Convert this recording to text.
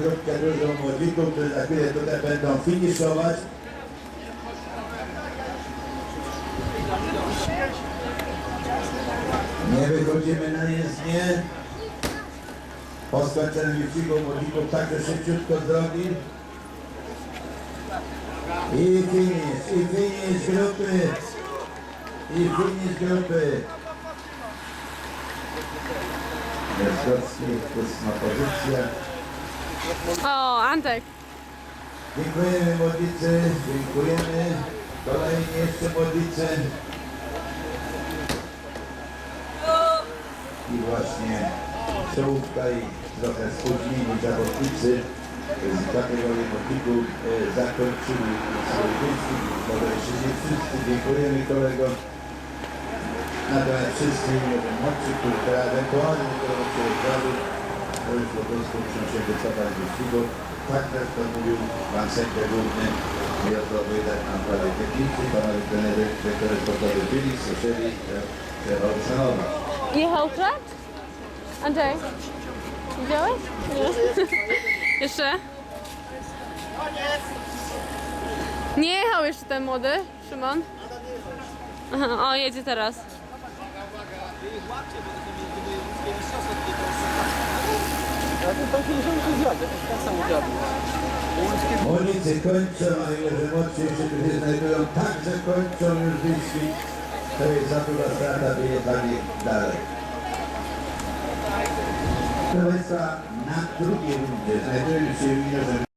grupkę dużą młodzików, którzy za chwilę tutaj będą finiszować. Nie wychodzimy na jezdnię. Po skończeniu wyścigu młodzików także szybciutko drogi. I finish, i finish grupy. I finish grupy. Jaskowski, ósma pozycja. O, Antek. Dziękujemy młodzicy, dziękujemy. Kolejni jeszcze młodzicy. I właśnie czołówka i trochę spóźnieni zawodnicy z kategorii młodzików e, zakończyli swój jeszcze nie wszyscy, dziękujemy kolego. Natomiast wszyscy jeden młodszy, którzy teraz ewentualnie będą się odprawy, to już po prostu muszą się wycofać z wyścigu. Tak też to mówił pan sędzia główny i odpowiadać nam prawie technicy, panowie trenerzy, dyrektorzy sportowi byli, słyszeli, że trzeba. Jechał trakt? Andrzej? Widziałeś? Jeszcze? Nie jechał jeszcze ten młody, Szymon. O, jedzie teraz. Ja to tam 50 zjadę, tak samo dziadę. Młodzicy kończą, a ile że młodsi jeszcze tu się znajdują, także kończą już wyścig. To jest za duża strata, by jechali dalej. Proszę Państwa, na drugiej rundzie znajdują się juniorzy